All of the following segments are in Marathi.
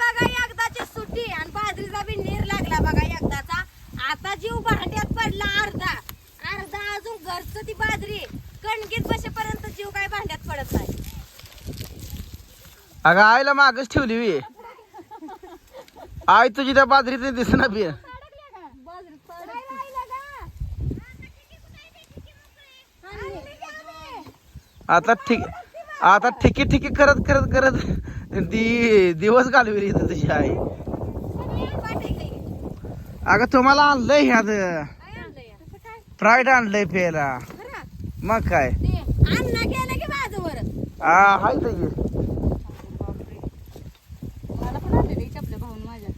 बघा एकदाची सुट्टी आणि बाजरीचा बी नीर लागला बघा एकदाचा. आता जीव भांड्यात पडला अर्धा. अर्धा अजून घरचं ती बाजरी कणकीत बसेपर्यंत जीव काय भांड्यात पडत नाही. अगं आईला मागच ठेवली वी आई तुझी त्या बाजरीत दिसना बी आता ठीक आता ठिकी ठिकी करत करत करत ती दिवस घालविली इथं तुझी आई अगं तुम्हाला आणलंय ह्यात फ्राईड आणलंय प्यायला मग काय हा हाय तर ये. मला पण आणले ते चपले भाऊन माझ्या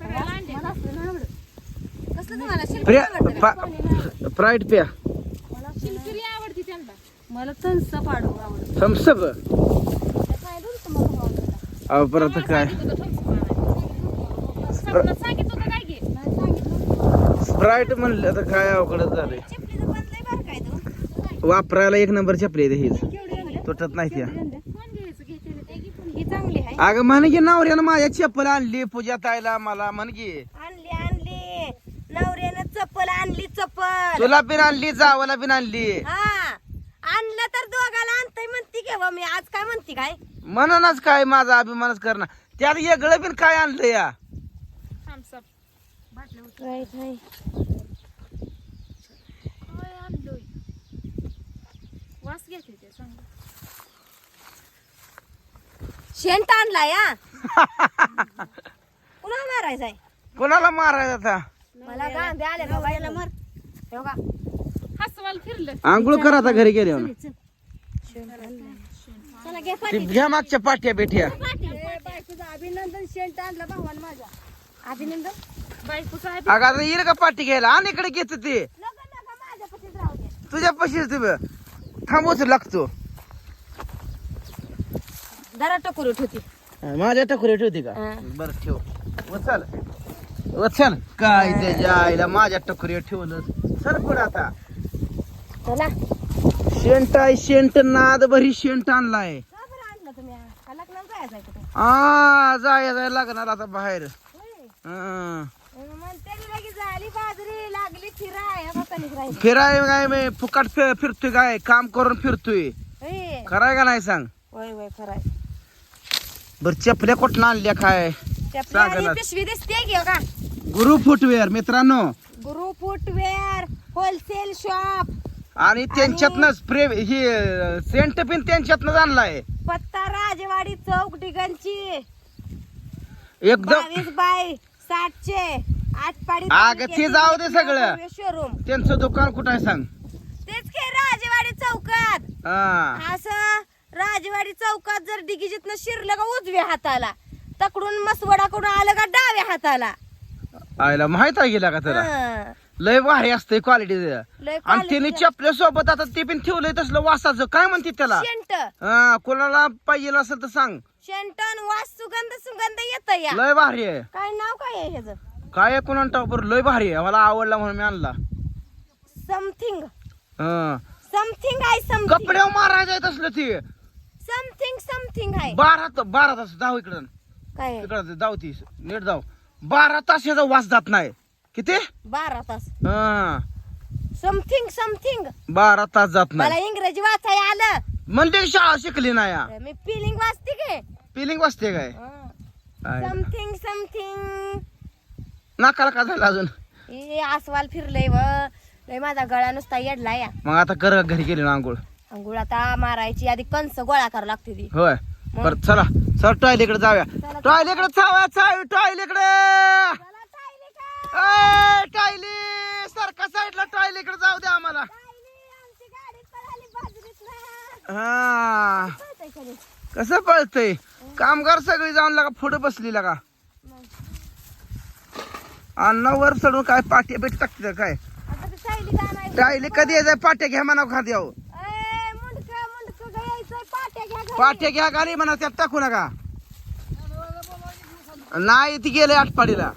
मला असलं नाही आवडत. कसलं तुम्हाला शिल्पी प्रिया? पा- फ्राईड प्या मला तंस पाडू आवडत थम्सअप काय दोन तुम्हाला आवडतं अहो परत काय? स्प्राईट म्हणलं तर काय अवघडच झालंय. चिपलीचं पण लय बरं काय तो वापरायला एक नंबर चपली आहे हीच. तुटत नाही त्या. पण ही अगं म्हण की नवऱ्यानं माझ्या चप्पल आणली पूजा ताईला मला म्हण की. आणली आणली. नवऱ्यानं चप्पल आणली चप्पल. तुला बिन आणली जावाला बिन आणली. हा. आणलं तर दोघाला आणतंय म्हणती केव्हा मी आज काय म्हणती काय? म्हणूनच काय माझा अभिमानच करणार. त्यात वेगळं बिन काय आणलं या? थम्सअप बाटल्या होत्या. राईट. नाही काय आणलोय? वास घेते ते सांग. शेंट आणला या पुन्हा मारायचंय? कोणाला मारायचं आता? मला आले का बाईला मर? हे बघा. हसवाल फिरलं. आंघोळ कर आता घरी गेले चला घे ती घ्या मागच्या बेट्या बायकोचं अभिनंदन शेंट आणलं भावान माझ्या. अभिनंदन? अगं आता येईल का पाटी घ्यायला? आणि इकडे घेत ते. नका नका माझ्या पशीच राहू दे. तुझ्या पशीच तुम्ही थांबवच लागतो जरा टकुरीत होती माझ्या टकुरी ठेवते का? हा. बर ठेव. वचल वचल काय त्याच्या आईला माझ्या टकुरी ठेवलं सर पुढे आता. चला. शेंट आहे शेंट नाद भरी शेंट आणलाय. का बरं आणलं तुम्ही हा लग्नाला जायचंय कुठे आ जाय जाय लागणार आता बाहेर. होय. हा. म्हणते मी लगेच झाली बाजरी लागली फिराय हाताने राहिली फिराय काय मी फुकट फिरतोय काय काम करून फिरतोय. होय खराय का नाही सांग? होय होय खराय बर चपल्या कुठला आणल्या काय? त्या सांगा आपली ना. पिशवी दिसते की हो का? गुरु फुटवेअर मित्रांनो. गुरु फुटवेअर होलसेल शॉप. आणि त्यांच्यातनंच प्रे ही सेंट पिन त्यांच्यातनंच आणलाय. पत्ता राजवाडी चौक डिगनची. एकदम. बावीस बाय साठशे आठ पाडी अगं, ते जाऊ दे सगळं. शोरूम त्यांचं दुकान कुठं आहे सांग? तेच की राजवाडी चौकात. हा. असं राजवाडी चौकात जर डिगिजीतनं शिरलं का उजव्या हाताला. तकडून मसवडाकडून आलं का डाव्या हाताला. आयला माहीत आहे गेला का हं. लय भारी असते क्वालिटी लय आणि quality त्याने. चपल्या सोबत आता ते पण ठेवलंय तसलं वासाचं. काय म्हणते त्याला? शेंट. हा कोणाला पाहिजे असेल तर सांग. शेंटन वास सुगंध सुगंध येत या. लय भारी आहे. काय नाव काय आहे ह्याच? काय कोणा टॉपर लय भारी आहे. मला आवडला म्हणून मी आणला. समथिंग हा. समथिंग आहे समथिंग कपड्यावर मारायचं आहे तसलं ते. समथिंग समथिंग आहे. बारा त- बारा तास. जाऊ इकडं. काय आहे? इकडं जाऊ ती. नीट जाऊ. बारा तास याचा वास जात नाही. किती? बारा तास. हा. समथिंग समथिंग बारा तास जात मला नाही इंग्रजी वाचाय आलं. म्हणजे शाळा शिकली नाही या मी फिलिंग वाचते की. फिलिंग वाजते काय. समथिंग समथिंग नाकाला का झालं अजून? हे आसवाल फिरलंय व. लय माझा गळा नुसता येडला या. मग आता कर घरी गेली ना आंघोळ. अंघोळ आता मारायची. आधी कंस गोळा करावं लागते ती. होय. बर चला. चल टॉयलेकडे जाऊया. टॉयलेकडे जाऊया चावी टॉयलेकडे चला ताईली का? टॉयले सारखा साईडला जाऊ द्या आम्हाला. हा. कसं पळतय? कामगार सगळी जाऊन लागा पुढे बसली लागा अन्नावर चढून काय पाट्या भेट टाकते काय? राहिले कधी यायचं पाट्या घ्या म्हणा खात यावं पाट्या घ्या गाडी म्हणा त्यात टाकू नका. नाही ती गेले आठपाडीला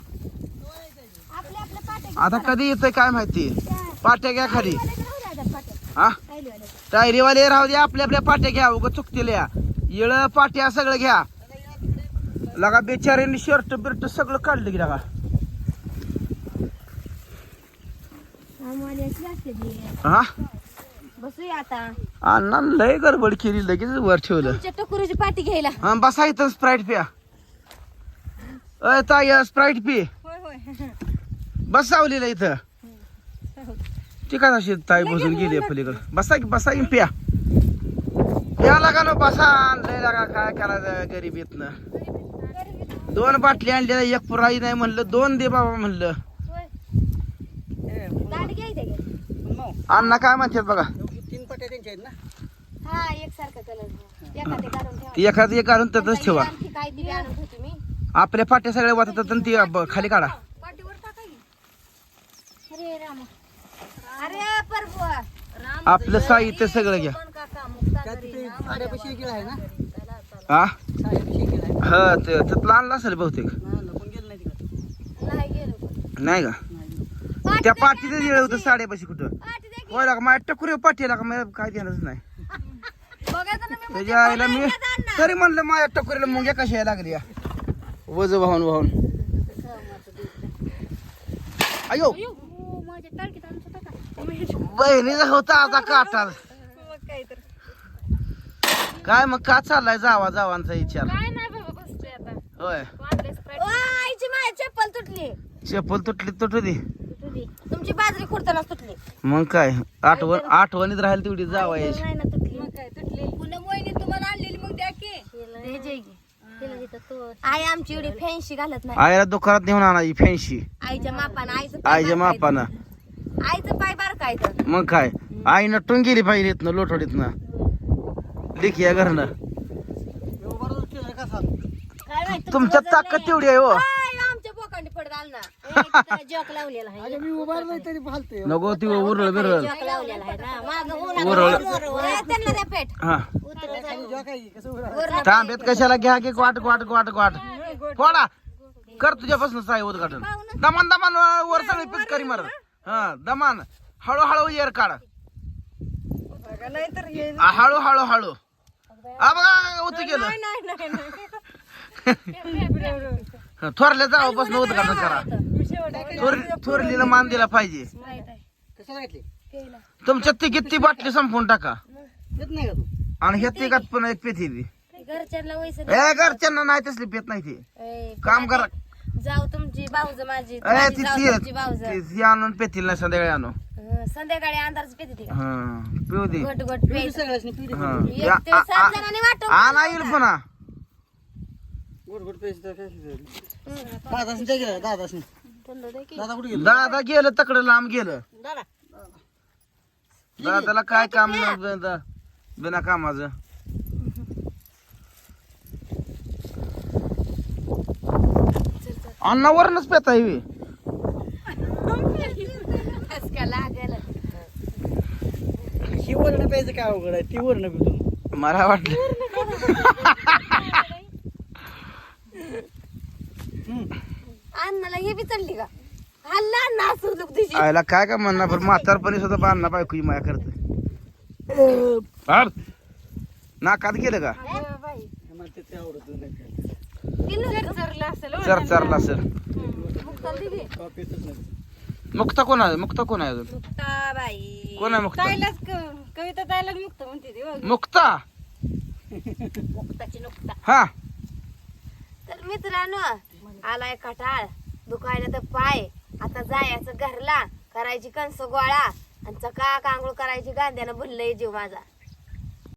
आता कधी येतंय काय माहिती? पाट्या घ्या खाली. हा. टायरीवाले राहू द्या आपल्या आपल्या पाट्या घ्या उगं चुकतील या येळ पाट्या सगळं घ्या. लगा बेचाऱ्यांनी शर्ट बिर्ट सगळं काढलं की लगा. हा? बसूया आता. अण्णा लय गडबड केली लगेच वर ठेवलं. टकुरीची पाठी घ्यायला. हा बसा इथं स्प्राईट प्या. अय ताई स्प्राईट पी. होय होय. बस सावलीला इथं. ती काय अशी ताई बसून गेली पलीकडं? बसा की बसा की प्या. प्या लागा ना बसा. आणलंय लागा काय करायचं गरीबीतनं? दोन बाटली आणल्या एक पुराई नाही म्हणलं दोन दे बाबा म्हणलं. अण्णा काय म्हणतात बघा? तीन पट्या त्यांच्या आहेत ना हा एखादे काढून एक घालून त्यातच ठेवा. आपल्या पाट्या सगळ्या वाटतात आणि ती खाली काढा. अरे राम अरे प्रभू राम आपलं साहित्य सगळं घ्या. पण काका मुक्ता त्यात घरी ते ना, साड्यापाशी गेला आहे ना? हा? साड्यापाशी गेला आहे. हा ते त्यातलं आणलं असेल बहुतेक. गेलं नाही तिकडे. नाही गेलो पण. नाही का? नाही त्या पाठीतच येळ होतं साडेपाशी कुठं? पाठी दे की. होय लागा माझ्या टकुरी पाठी लागा मला काय देणारच नाही. बघायचं ना मी त्याच्या आईला मी तरी म्हणलं माझ्या टकुरीला मुंग्या कशा यायला लागल्या वज वाहून वाहून. अयो हो, माझ्या टाळकीत आणतो टाका बहिणीचा होता आता काटा मग काय तर. काय मग का चाललाय जावा जावांचा विचार? काय नाही बाबा बसतोय आता. होय. वाटलंय स्प्राईट ओ, आईची माझी चप्पल तुटली. चप्पल तुटली तुटू दे तुमची बाजरी खुडतानाच तुटली. मग काय आठवण आठवणीत राहील तेवढी जावा यायची. नाही ना तुटली. मग काय तुटलेली पुन्हा मोहिनी तुम्हाला आणलेली मग द्या की. आई आमची एवढी फॅन्सी घालत नाही. आईला दुकानात नेऊन आणायची फॅन्सी आईच्या मापानं आईचं आईच्या. मापानं. आईचं पाय बारकायचं मग काय? आई नटून गेली पाहिजे इथनं लोटवडीतनं लिख या घरनं. काय माहीत तुमच्या ताकद तेवढी आहे हो. आय, आमच्या बोकांडी पड घाल ना. जॉक लावलेला आहे. अरे मी उभारलोय नाही तरी फालतोय. नको ती उरळ बिरळ. जॉक लावलेला आहे ना. मागं उरळ. त्यांना द्या पेट. हा. कसं उभं? वरनं तांब्यात कशाला घ्या की वाट वाट वाट वाट कोणा कर तुझ्यापासून साई उद्घाटन. दमान दमान वर सगळी पिचकारी मार हा दमान हळूहळू एर काढ आ, हळू हळू हळू आ बघा उत गेलं हा, थोरल्या जावापासून उद्घाटन करा थोर थोरलीला मान दिला पाहिजे तुमच्या ती बाटली संपवून टाका येत नाही का तू आणि ह्या तिघात पण एक पेती ती घरच्यांना वैसे ए घरच्यांना नाही तसली पेत नाही ती काम करा जाऊ तुमची भाऊज माझी. तुमची भाऊज. आणून पेतील नाही संध्याकाळी आणू संध्याकाळी अंधारच पेते ती का? हा पिऊ दे. गोट गोट पिऊ प्यायचं सगळ्याच पिऊ दे. हा. एक या- ते आ- सात आ- जणांनी वाटून आणा येईल पुन्हा. गोड गोड पैसे तर काय दादासनी ते गेलं दादासनी. दादा कुठे गेला? दादा गेलं तकडं लांब गेलं. दादा. दादाला काय काम नाही बिना कामाचं? अन्नावरनच पेता लागेल ही वरण प्यायचं काय अवघड आहे? ती वरण पितो. मला वाटलं. अन्नाला हे बी चढली का हल्ला अण्णा असू दुख तुझी आयला काय का म्हणणार पण म्हातारपणी सुद्धा बांधणा बायकोची माया करते. नाकात गेलं का? ते ते आवडत नाही. चर चरला असेल मुक्ता कोण आहे? मुक्ता कोण आहे अजून? कोण आहे मुक्ता? कविता ताईलाच मुक्त म्हणते ती बघ. मुक्ता? मुक्ताची नुकता. हा. तर मित्रांनो आलाय कटाळ. दुखायला तर पाय. आता जायचं घरला. करायची कणस गोळा. आणि चका कांगूळ करायची गांद्यानं भुललंय जीव माझा.